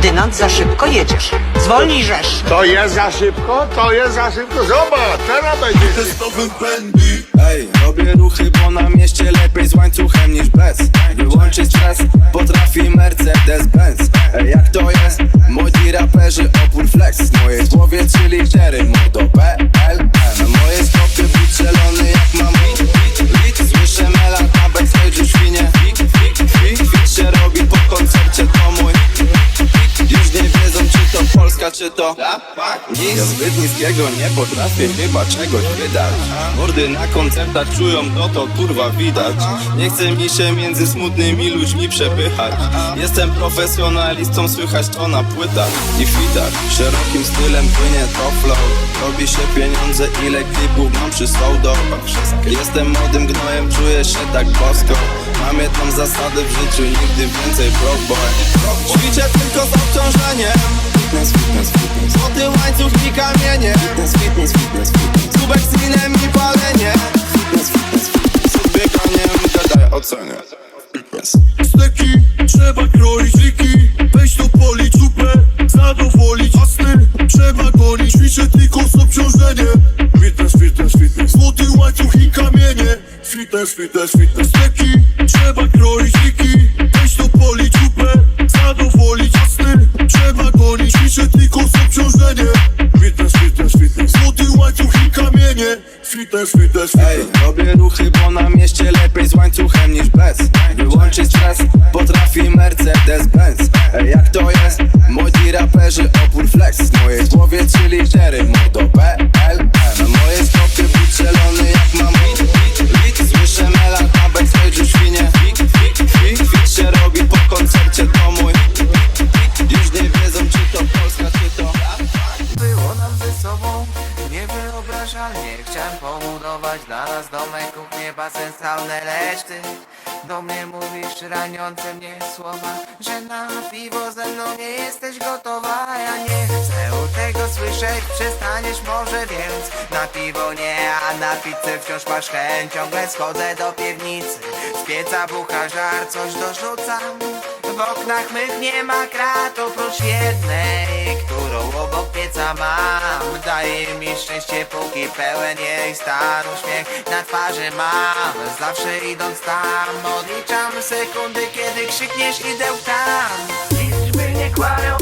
Ferdynand, za szybko jedziesz. Zwolnij rzesz. To jest za szybko, to jest za szybko. Zobacz, teraz będzie. Testowym pędzi Ej, robię ruchy, bo na mieście lepiej z łańcuchem niż bez Wyłączyć stres, potrafi Mercedes-Benz Ej, jak to jest? Młodzi raperzy, opór flex W mojej głowie trzy litery, modo PLM to Polska, czy to Nic zbyt niskiego nie potrafię chyba czegoś wydać. Mordy na koncertach czują to, to kurwa widać. Nie chcę mi się między smutnymi ludźmi przepychać. Jestem profesjonalistą, słychać to na płytach i fitach. Szerokim stylem płynie to flow. Robi się pieniądze, ile klipów mam przy do Jestem młodym gnojem, czuję się tak bosko. Mam jedną zasadę w życiu, nigdy więcej broke boy. Ćwiczę tylko z obciążeniem Fitness, fitness, fitness. Złoty łańcuch i kamienie. Fitness, fitness, fitness, fitness. Kubek z winem i palenie. Fitness, fitness, fitness. Z bieganiem Fitness. Steki, trzeba kroić liki. Weź to polić upę, zadowolić. Asny, trzeba gonić. Ćwiczę tylko z obciążeniem. Fitness, fitness, fitness. Złoty łańcuch i kamienie. Fitness, fitness, fitness. Steki, trzeba kroić Fitness, fitness, Ej, saunę Lecz ty do mnie mówisz raniące mnie słowa Że na piwo ze mną nie jesteś gotowa. Ja nie chcę tego słyszeć, przestaniesz może więc Na piwo nie, a na pizzę wciąż masz chęć. Ciągle schodzę do piwnicy, z pieca bucha żar Coś dorzucam, w oknach mych nie ma krat oprócz jednej Którą obok pieca mam. Daje mi szczęście póki pełen jej stan Uśmiech na twarzy mam. Zawsze idąc tam Odliczam sekundy kiedy krzykniesz idę tam Liczby nie kłamią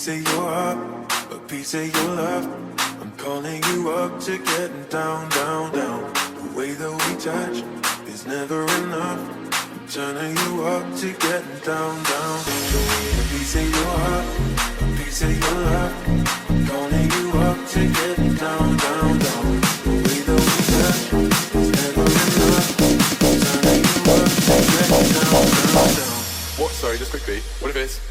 piece of your heart, a piece of your love. I'm calling you up to getting down, down, down. The way that we touch is never enough. I'm turning you up to getting down, down. Show a piece of your heart, a piece of your love. I'm calling you up to getting down, down, down. The way that we touch is never enough. I'm turning you up to getting down. down, down. What? sorry, just quickly. What if it's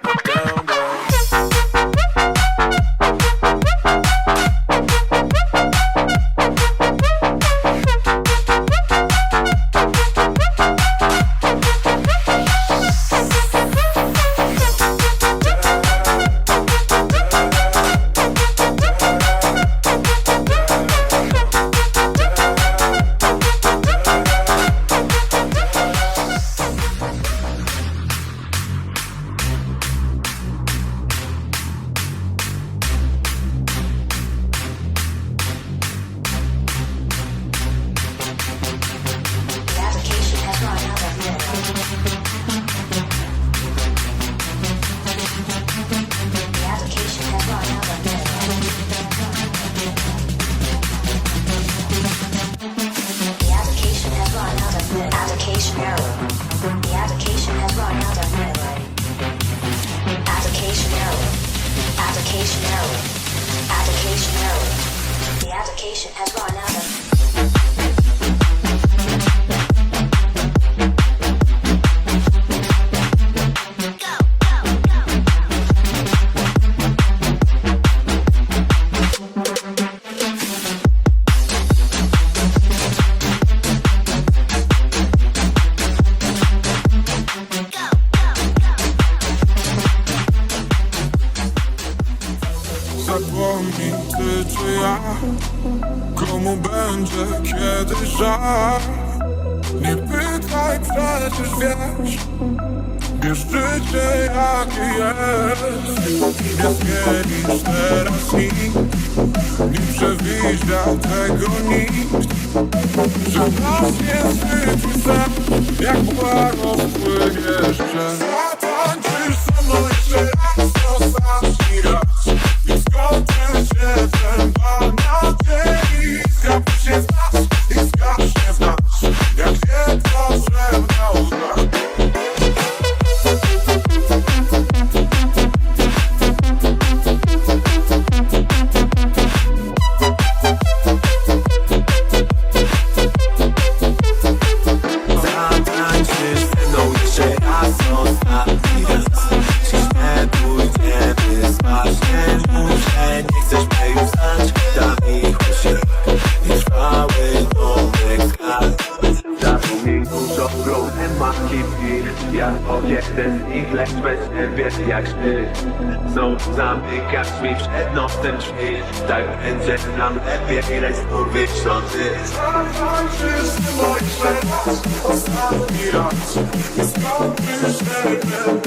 Nie pytaj przecież wiesz. Wiesz życie jakie jest. Nie zmienisz teraz nic. Nie przewidział tego nikt Że nas nie zbyt sen Jak błagos płyniesz przez maki w Ja to jeden z nich, lecz bez ciebie jak sznyt Znowu zamykasz mi przed nosem drzwi Tak będzie nam lepiej, lecz ty mną jeszcze raz Ostatni raz się I jedno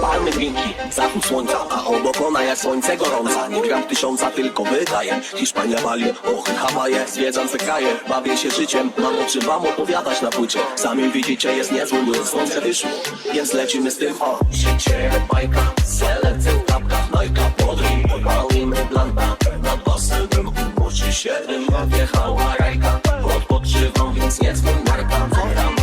Palmy drinki, zachód słońca A obok ona słońce gorąca. Nie gram tysiąca, tylko wydaję Hiszpania, Bali, Ochy, Hawaje Zwiedzam te kraje, bawię się życiem. Mam o czym wam opowiadać na płycie. Sami widzicie, jest niezły by Słońce wyszło, więc lecimy z tym O, życie, bajka Selekcja w klapkach, Nike, podri Palimy blanta Nad basem musi się dym Wjechała rajka. Odpoczywam, więc nie marka Rano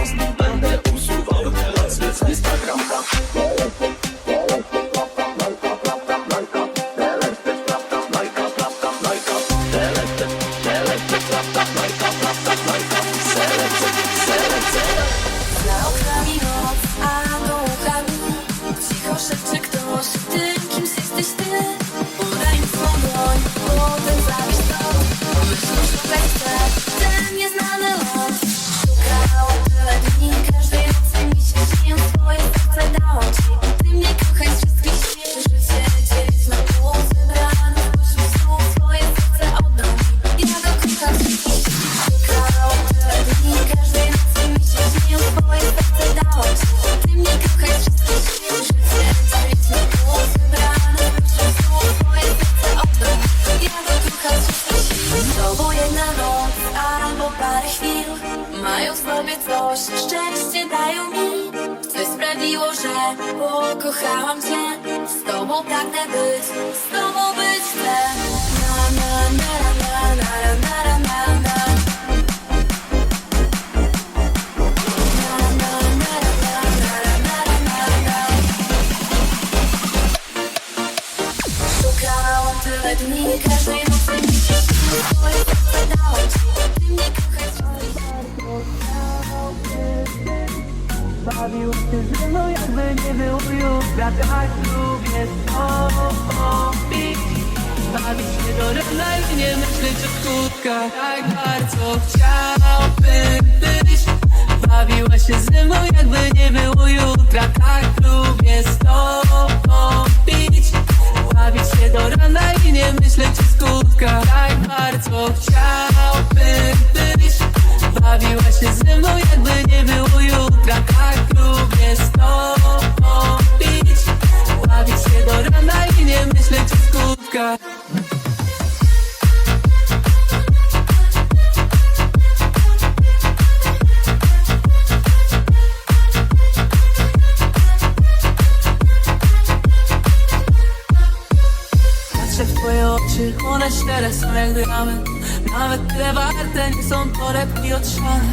Nawet te warte nie są torebki od szale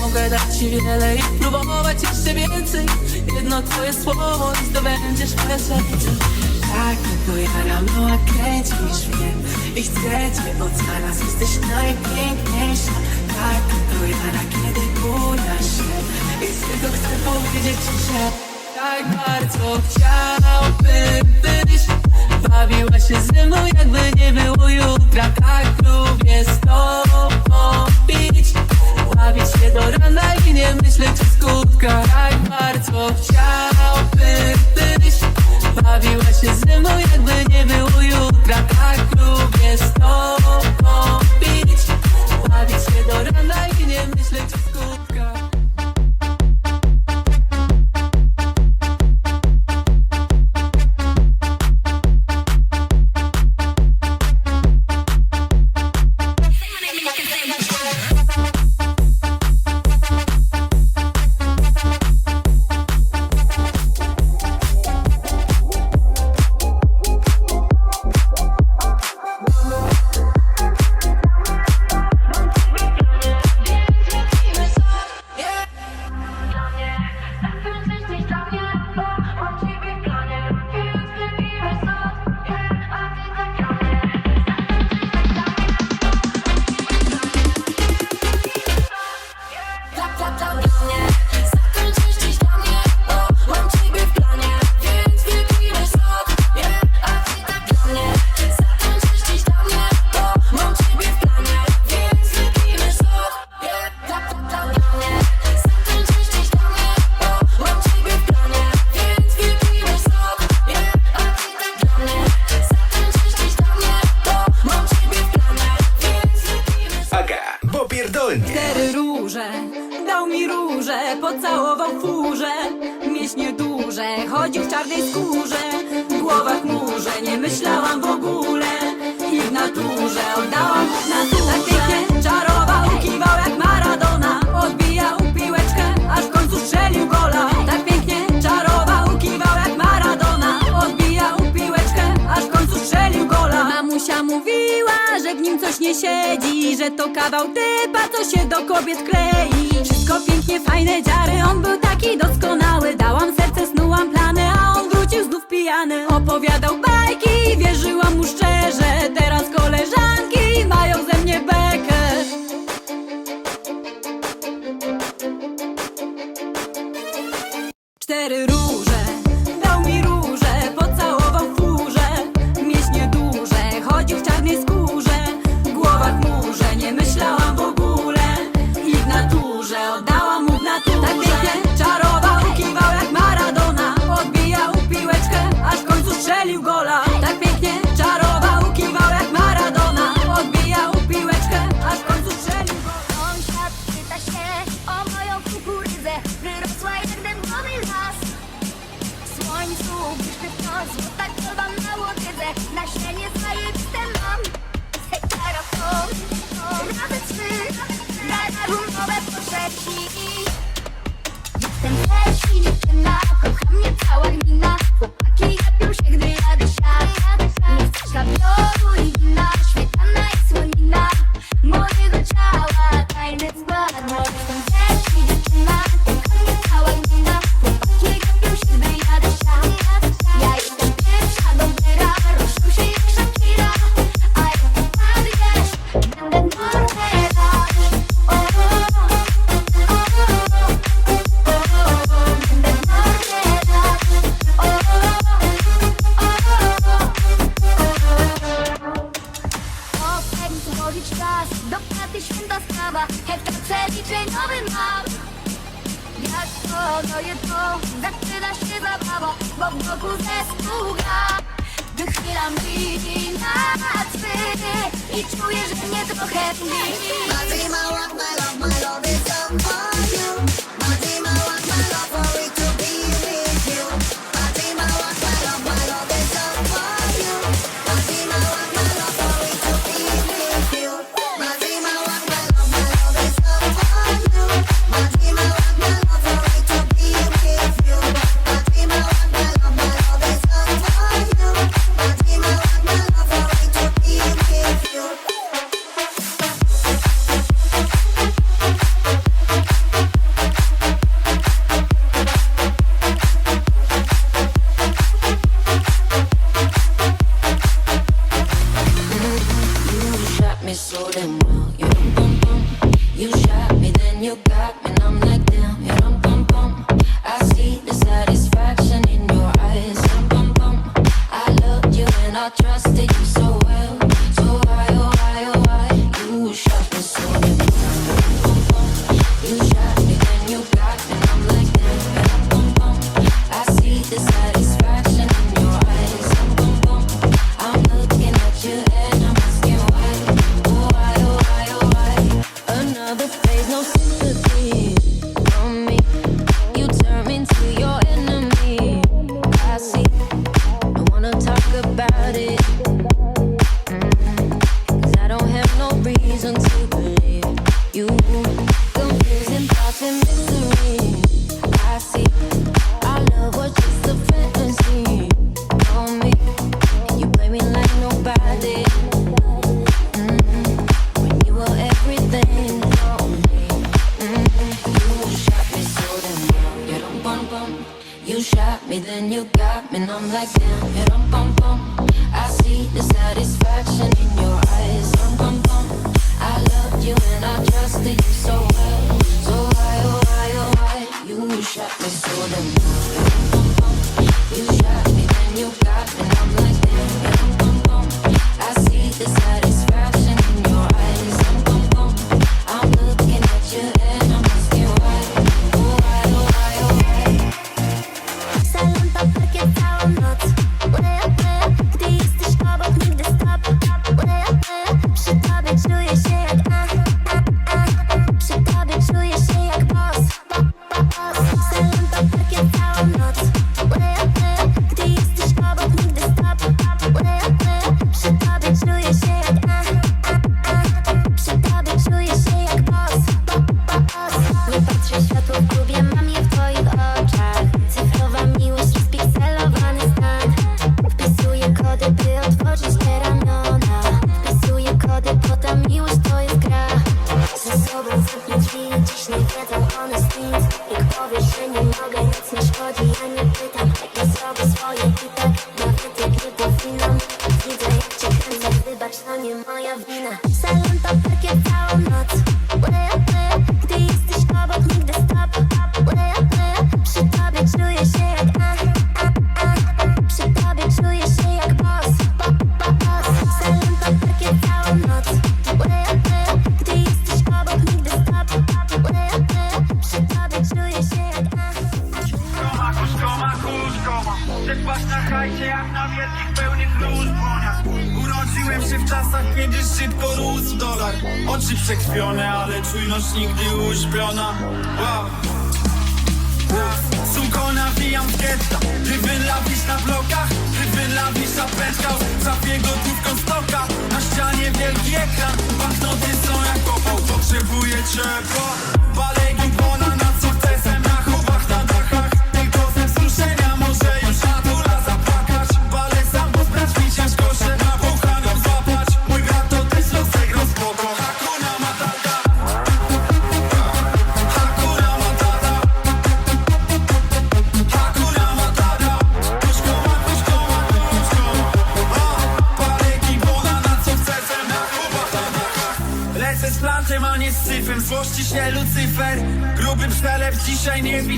Mogę dać ci wiele i próbować jeszcze więcej. Jedno twoje słowo i zdobędziesz moje serce Tak, to ja na mała kręci niż mnie I chcę cię od zaraz, jesteś najpiękniejsza. Tak, to ja na kiedy buja się. I z tego chcę powiedzieć, że Tak bardzo chciałbym, byś Bawiła się ze mną jakby nie było jutra. Tak lubię z tobą pić. Bawić się do rana i nie myśleć o skutkach. Tak bardzo chciałbym strasznie duże. Chodził w czarnej skórze, głowa w murze. Nie myślałam w ogóle i w naturze. Oddałam w naturze Tak pięknie czarował, kiwał jak Maradona. Odbijał piłeczkę, aż w końcu strzelił gola. Tak pięknie czarował, kiwał jak Maradona. Odbijał piłeczkę, aż w końcu strzelił gola. Mamusia mówiła, że w nim coś nie siedzi. Że to kawał typa, co się do kobiet klei Wszystko pięknie, fajne dziary, on był sypie gotówką z toka Na ścianie wielki ekran. Banknoty są jak opał Potrzebuję ciepła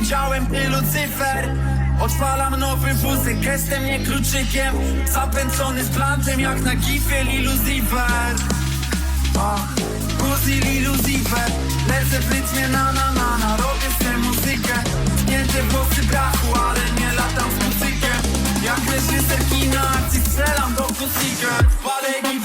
widziałem ty Lucyfer Odpalam nowy wózek, gestem nie kluczykiem Zapęcony z blantem jak na gifie Liluzifer Guzi Liluzifer Lecę w rytmie na na na na. Robię tę muzykę Tnięte włosy brachu, ale nie latam z muzykiem. Jak reżyser kina akcji strzelam do kucyka. Wpadek i